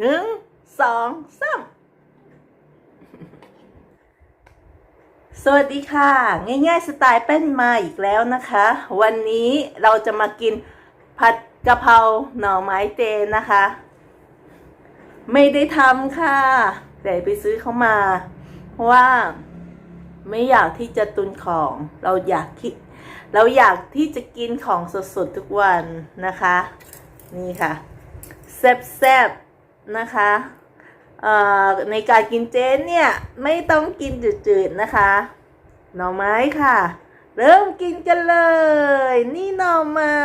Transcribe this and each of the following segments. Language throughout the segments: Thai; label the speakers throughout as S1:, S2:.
S1: หนึ่งสองสามสวัสดีค่ะ ง่ายๆสไตล์เป็นมาอีกแล้วนะคะ วันนี้เราจะมากินผัดกะเพราหน่อไม้เจนะคะ ไม่ได้ทำค่ะแต่ไปซื้อเขามา เพราะว่าไม่อยากที่จะตุนของเราอยากคิดเราอยากที่จะกินของสดๆทุกวันนะคะ นี่ค่ะแซ่บๆ นะคะในการกินเจนเนี่ยไม่ต้องกินจืดๆนะคะ หน่อไม้ค่ะ เริ่มกินกันเลย นี่หน่อไม้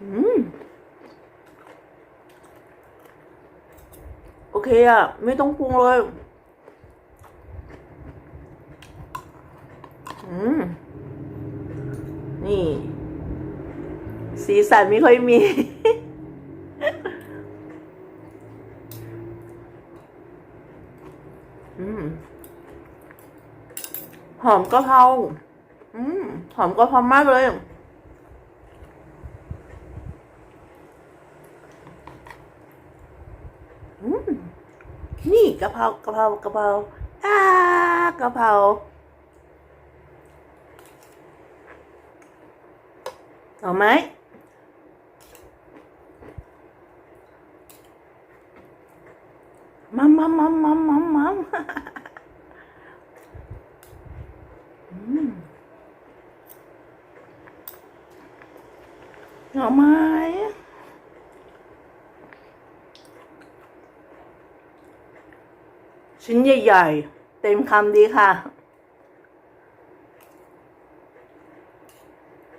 S1: อโอเคอะไม่ต้องปรุงเลยนี่ สีสันไม่ค่อยมี อืมหอมกะเพราอืมหอมกะเพรามากเลย อืมนี่กะเพรากะเพรากะเพราอ่ากะเพราเอาไหม มัมมัมมัมมัมมัมมัมอืมเอไหมชิ้นใหญ่ๆ เต็มคำดีค่ะ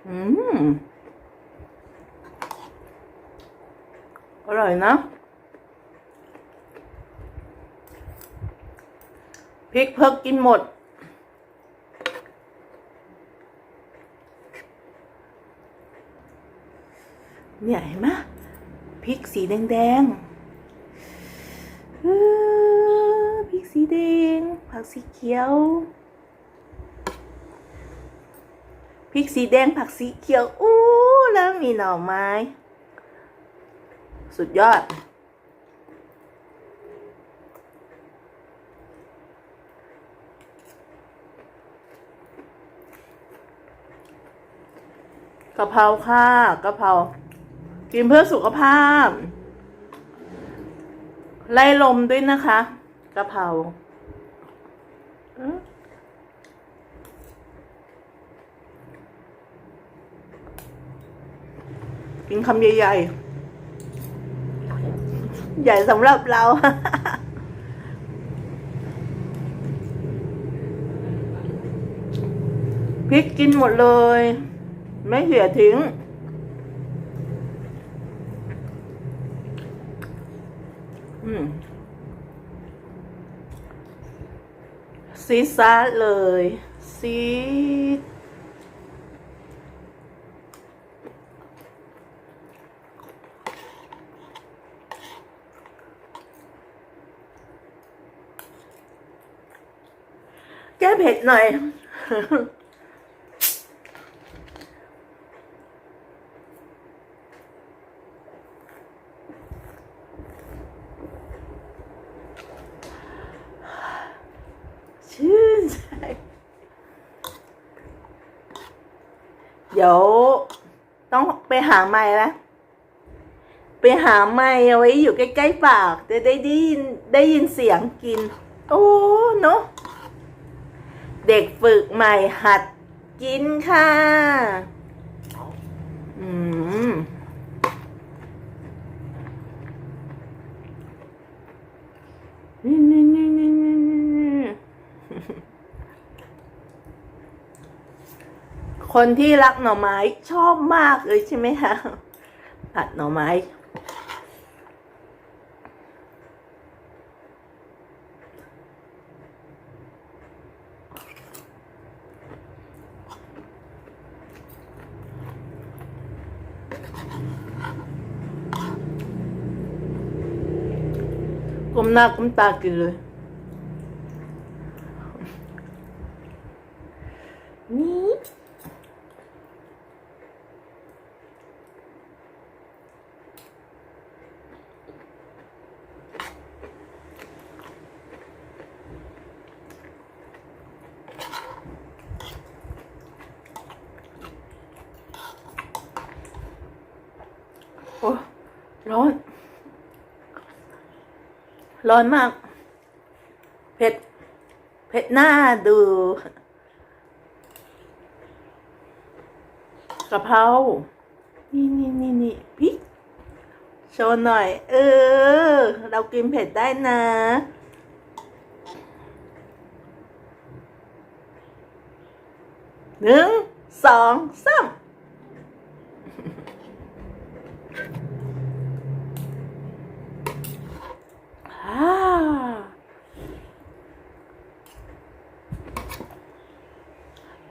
S1: อืม อร่อยนะ พริกเพิกกินหมด เนี่ยเห็นไหมพริกสีแดงๆพริกสีแดง ผักสีเขียว พริกสีแดงผักสีเขียว อู้ แล้วมีหน่อไม้ สุดยอด กะเพราค่ะกะเพรากินเพื่อสุขภาพ ไล่ลมด้วยนะคะกะเพราอกินคำใหญ่ๆ ใหญ่สำหรับเรา พริกกินหมดเลย ไม่เสียทิ้ง อืมซีซาเลยซีแก้เผ็ดหน่อย ชื่นใจ เดี๋ยวต้องไปหาไม้ละไปหาไม้เอาไว้อยู่ใกล้ๆปากจะได้ได้ยินได้ยินเสียงกิน โอ้เนาะเด็กฝึกใหม่หัดกินค่ะ อืม นี่นี่นี่นี่นี่นี่ คนที่รักหน่อไม้ชอบมากเลยใช่ไหมคะผัดหน่อไม้ก้มหน้าก้มตากินเลย นี่ อ ร้อน ร้อนมาก เผ็ด เผ็ดหน้าดูกะเพรา นี่นี่นี่นี่พริกโชว์หน่อย เออ เรากินเผ็ดได้นะ หนึ่ง สองสามอ่า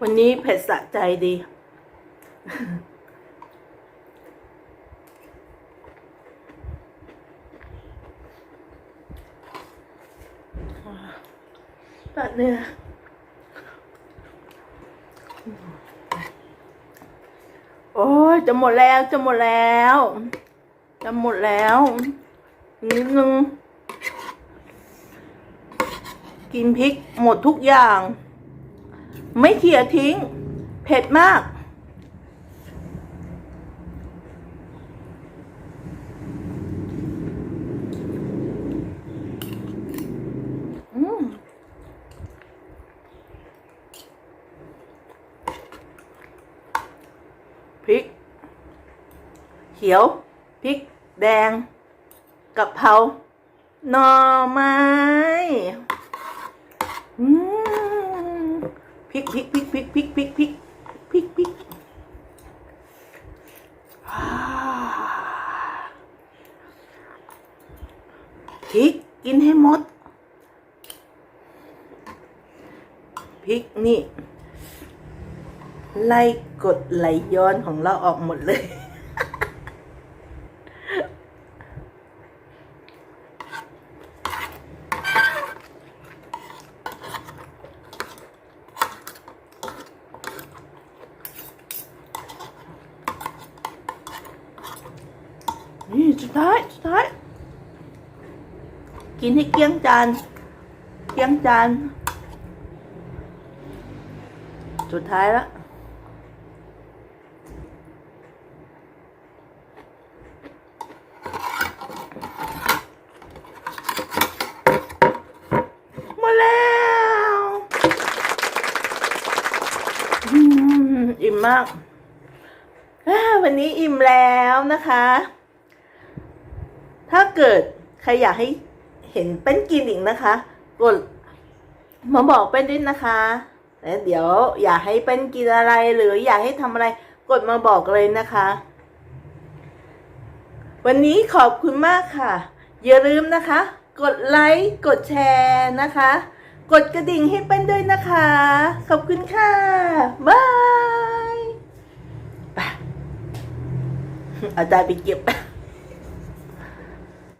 S1: วันนี้เผ็ดสะใจดี ตัดเนื้อโอ้ยจะหมดแล้ว จะหมดแล้ว จะหมดแล้ว นิดนึง กินพริกหมดทุกอย่าง ไม่เขี่ยทิ้ง เผ็ดมาก พริก เขียว พริก แดงกะเพราหน่อไม้อืม พริกพริกพริกพริกพริกพริกพริกพริกพริกพริกกินให้หมดพริกนี่ ไล่กดไหลย้อนของเราออกหมดเลย นี่สุดท้ายสุดท้าย กินให้เกลี้ยงจาน เกลี้ยงจาน สุดท้ายละมดแล้วอิ่มมาก วันนี้อิ่มแล้วนะคะ ถ้าเกิดใครอยากให้เห็นเป็นกินอีกนะคะ กดมาบอกเป็นด้วยนะคะแล้วเดี๋ยวอยากให้เป็นกินอะไรหรืออยากให้ทำอะไรกดมาบอกเลยนะคะ วันนี้ขอบคุณมากค่ะ อย่าลืมนะคะ กดไลค์กดแชร์นะคะ กดกระดิ่งให้เป็นด้วยนะคะ ขอบคุณค่ะบายไปอาจารย์ไปเก็บ